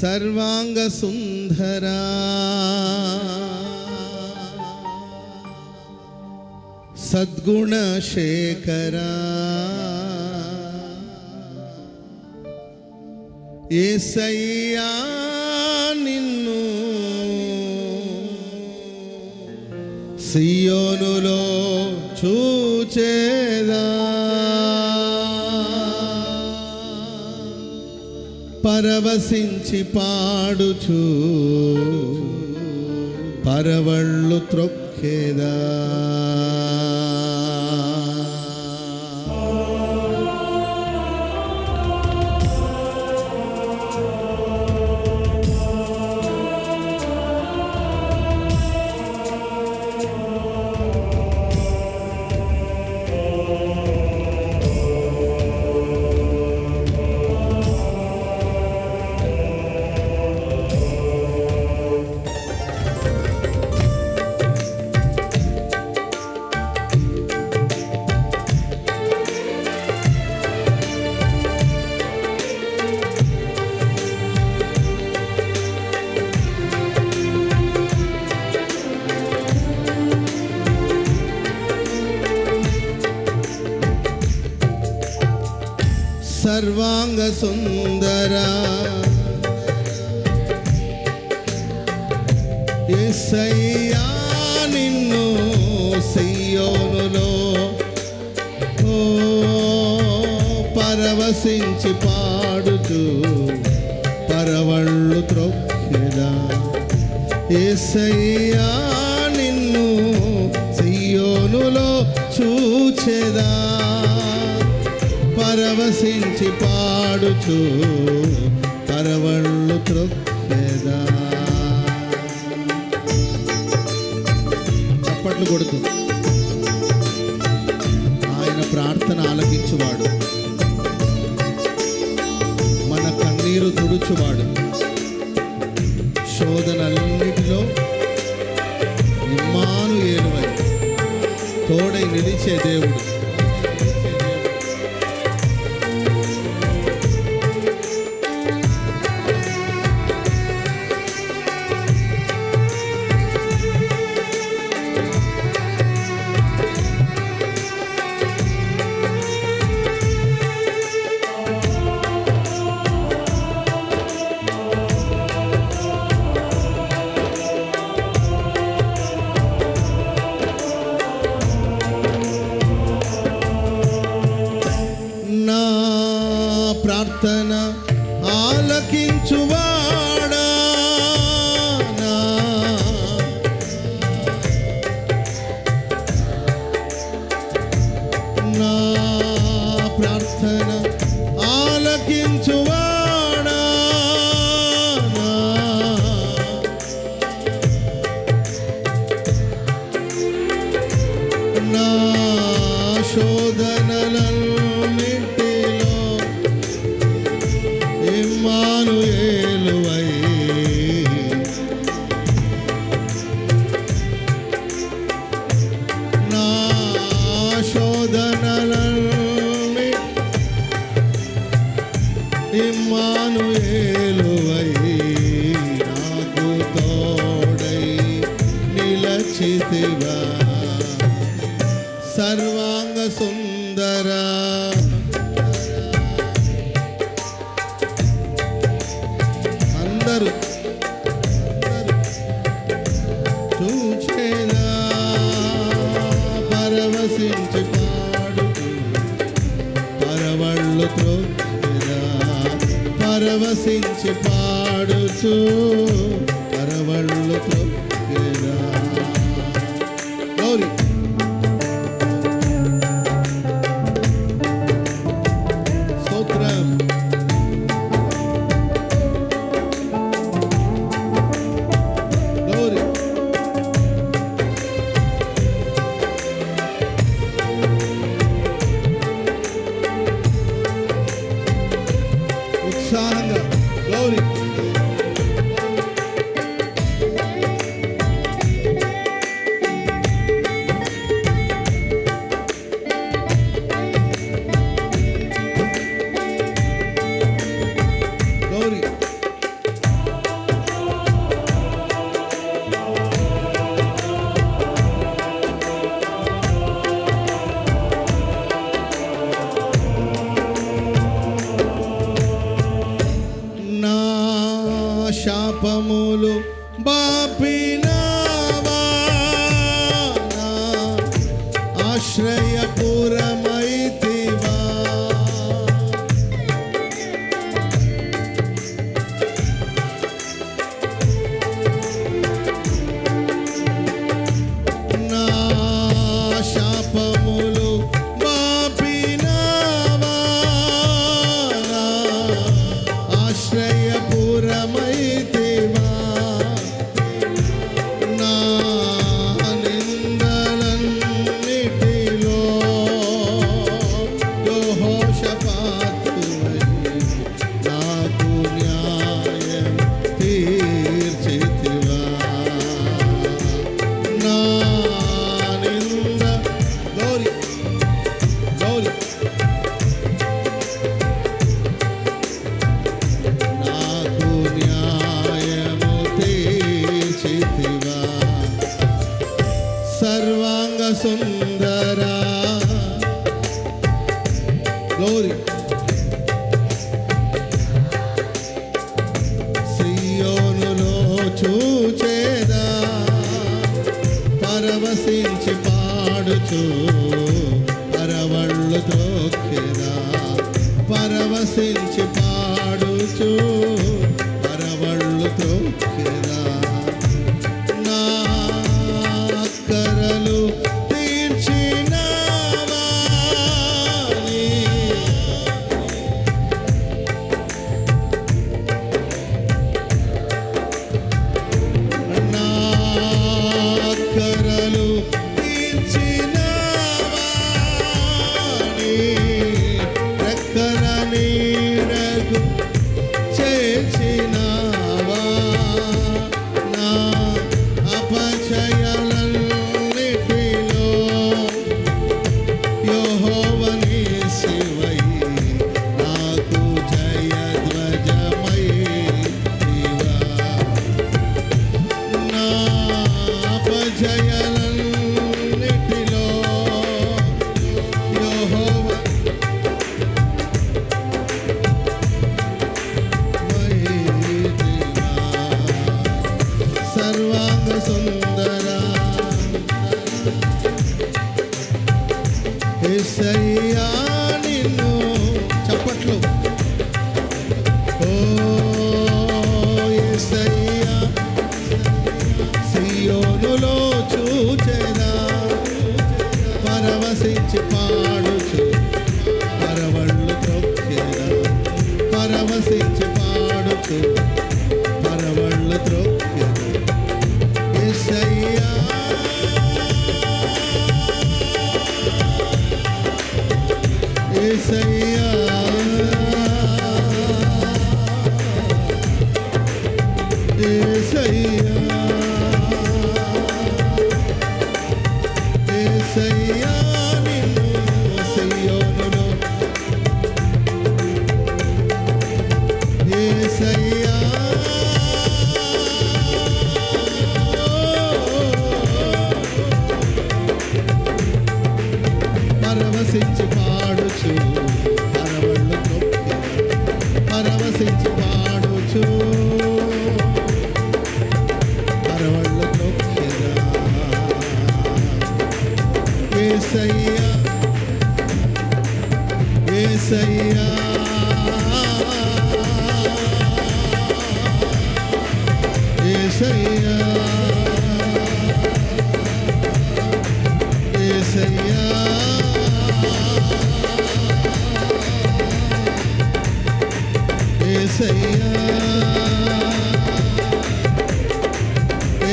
సర్వాంగ సుందరా. సద్గుణ శేఖరా. ఏసయ్యా నిన్ను సియోనులో చూచేదా పరవశించి పాడుచు. పరవళ్ళు త్రొక్కేదా. సర్వాంగ సుందరా. ఎస్సయ్యా నిన్ను సియోనులో. ఓ పరవశించి పాడుతూ పరవళ్ళు త్రొక్కెదా ఏసయ్యా నిన్ను సియోనులో చూచెదా పరవశించి పాడుచు పరవళ్ళు త్రొక్కెదా. చప్పట్లు కొడుతూ. ఆయన ప్రార్థన ఆలకించువాడు. మన కన్నీరు తుడుచువాడు. శోధనలన్నిటిలో ఇమ్మాను ఏలువై తోడై నిలిచే దేవుడు. ప్రార్థన ఆలకించువాడా? పరవశించి పాడుతూ పరవళ్ళు త్రొక్కెదా పరవశించి పాడుచు పరవళ్ళు గౌరీ. ఉత్సాహంగా గౌరీ Krishna చూచేదా? పరవశించి పాడుచు పరవళ్ళు త్రోక్కేదా పరవశించి some say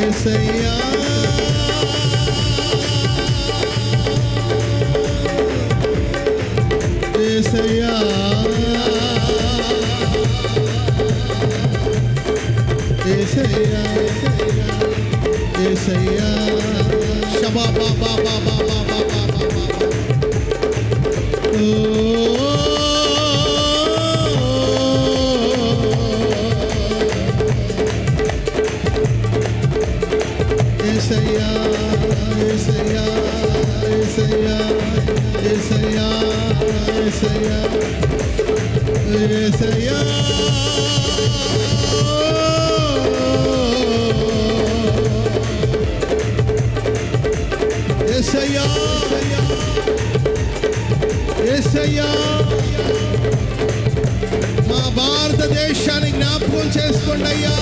ఏసయ్యా. ఏసయ్యా. భారతదేశాన్ని జ్ఞాపకం చేసుకోండి అయ్యా.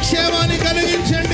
క్షేమాన్ని కలిగించండి.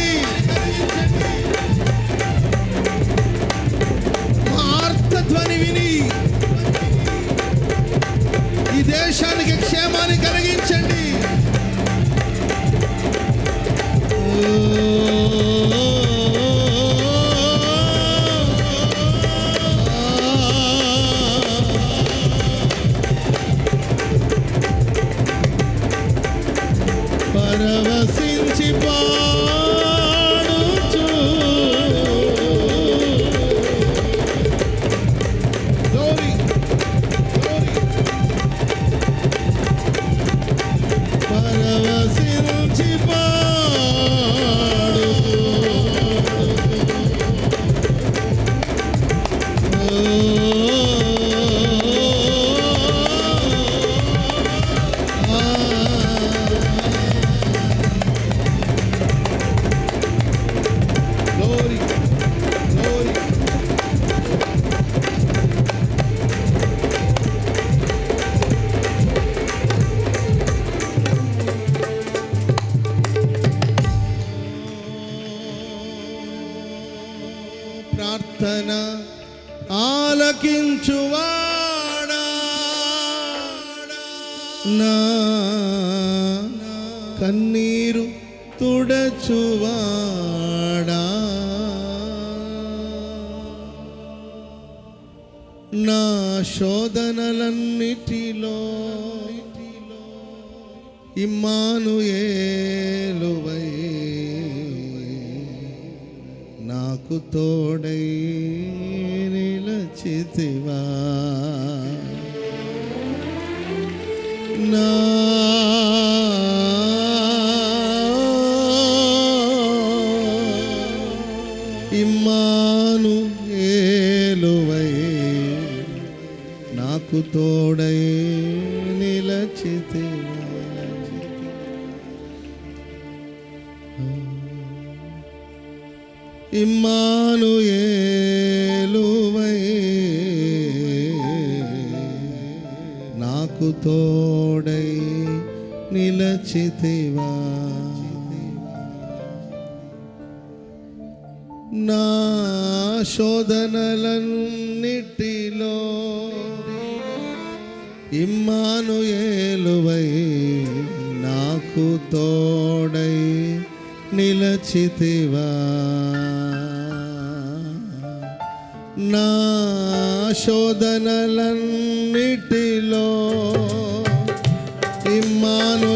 ప్రార్థన ఆలకించువాడా. నా కన్నీరు తుడచువాడా. నా శోధనలన్నిటిలో ఇమ్మాను నాకు తోడై నిలచితివా? నాకు తోడై నిలచితివా నా శోధనలన్నిటిలో ఇమ్మాను ఏలువై నాకు తోడై నిలచితివా నా శోధనలన్నిటిలో ನಾನು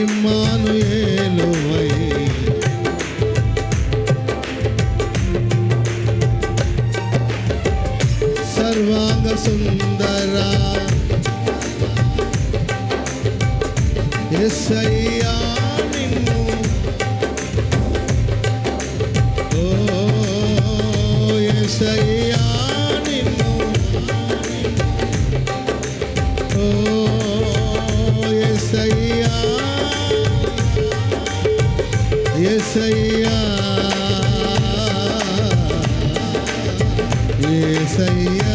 ಇಮ್ಮಾನುಯೇಲುವೈ yes, yes.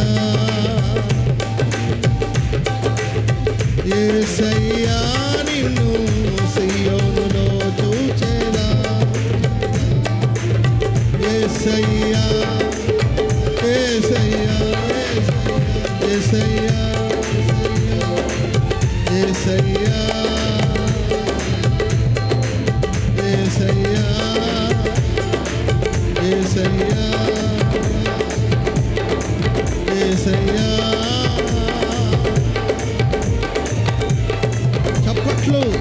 please.